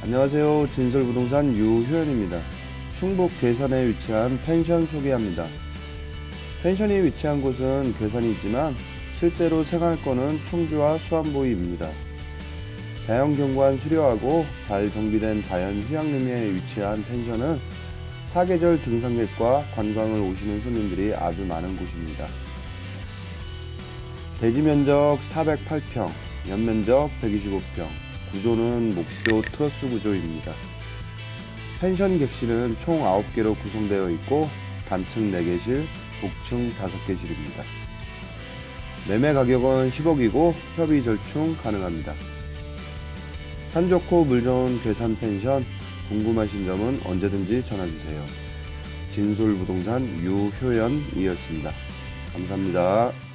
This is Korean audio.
안녕하세요. 진솔부동산 유효연입니다. 충북 괴산에 위치한 펜션 소개합니다. 펜션이 위치한 곳은 괴산이 있지만 실제로 생활권은 충주와 수안보이입니다. 자연경관 수려하고 잘 정비된 자연 휴양림에 위치한 펜션은 사계절 등산객과 관광을 오시는 손님들이 아주 많은 곳입니다. 대지 면적 408평, 연면적 125평, 구조는 목조 트러스 구조입니다. 펜션 객실은 총 9개로 구성되어 있고 단층 4개실, 복층 5개실입니다. 매매 가격은 10억이고 협의 절충 가능합니다. 산 좋고 물 좋은 괴산 펜션 궁금하신 점은 언제든지 전화주세요. 진솔부동산 유효연이었습니다. 감사합니다.